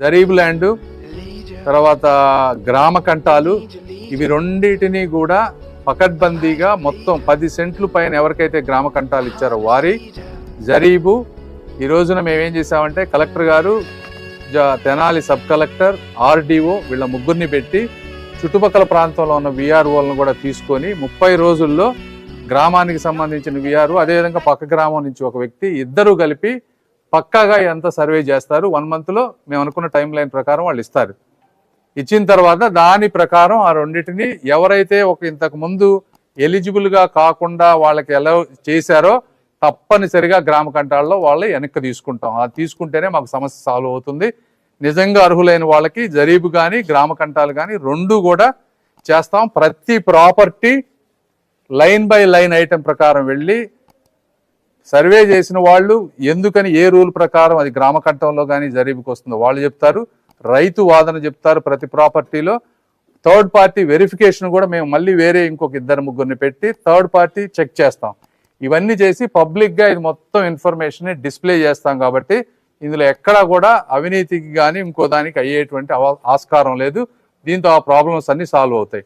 జరీబ్ land తర్వాత గ్రామ కంటాలు ఇవి రెండింటినీ కూడా పకడ్బందీగా మొత్తం పది సెంట్లు పైన ఎవరికైతే గ్రామ కంటాలు ఇచ్చారో వారి జరీబు. ఈ రోజున మేమేం చేసామంటే కలెక్టర్ గారు జ- తెనాలి సబ్ కలెక్టర్ ఆర్డీఓ వీళ్ళ ముగ్గురిని పెట్టి చుట్టుపక్కల ప్రాంతంలో ఉన్న విఆర్ఓలను కూడా తీసుకొని ముప్పై రోజుల్లో గ్రామానికి సంబంధించిన విఆర్ఓ అదేవిధంగా పక్క గ్రామం నుంచి ఒక వ్యక్తి ఇద్దరు కలిపి పక్కాగా ఎంత సర్వే చేస్తారు. వన్ మంత్లో మేము అనుకున్న టైం లైన్ ప్రకారం వాళ్ళు ఇస్తారు. ఇచ్చిన తర్వాత దాని ప్రకారం ఆ రెండింటిని ఎవరైతే ఒక ఇంతకు ముందు ఎలిజిబుల్గా కాకుండా వాళ్ళకి ఎలా చేశారో తప్పనిసరిగా గ్రామ కంటాల్లో వాళ్ళు వెనక్కి తీసుకుంటాం. అది తీసుకుంటేనే మాకు సమస్య సాల్వ్ అవుతుంది. నిజంగా అర్హులైన వాళ్ళకి జరీబు కానీ గ్రామ కంటాలు కానీ రెండు కూడా చేస్తాం. ప్రతి property line by line item ప్రకారం వెళ్ళి సర్వే చేసిన వాళ్ళు ఎందుకని ఏ రూల్ ప్రకారం అది గ్రామ కంఠంలో కానీ జరీబుకి వస్తుందో వాళ్ళు చెప్తారు. రైతు వాదన చెప్తారు ప్రతి ప్రాపర్టీలో. థర్డ్ పార్టీ వెరిఫికేషన్ కూడా మేము మళ్ళీ వేరే ఇంకొక ఇద్దరు ముగ్గురిని పెట్టి థర్డ్ పార్టీ చెక్ చేస్తాం. ఇవన్నీ చేసి పబ్లిక్గా ఇది మొత్తం ఇన్ఫర్మేషన్ డిస్ప్లే చేస్తాం కాబట్టి ఇందులో ఎక్కడా కూడా అవినీతికి కానీ ఇంకో దానికి అయ్యేటువంటి ఆస్కారం లేదు. దీంతో ఆ ప్రాబ్లమ్స్ అన్ని సాల్వ్ అవుతాయి.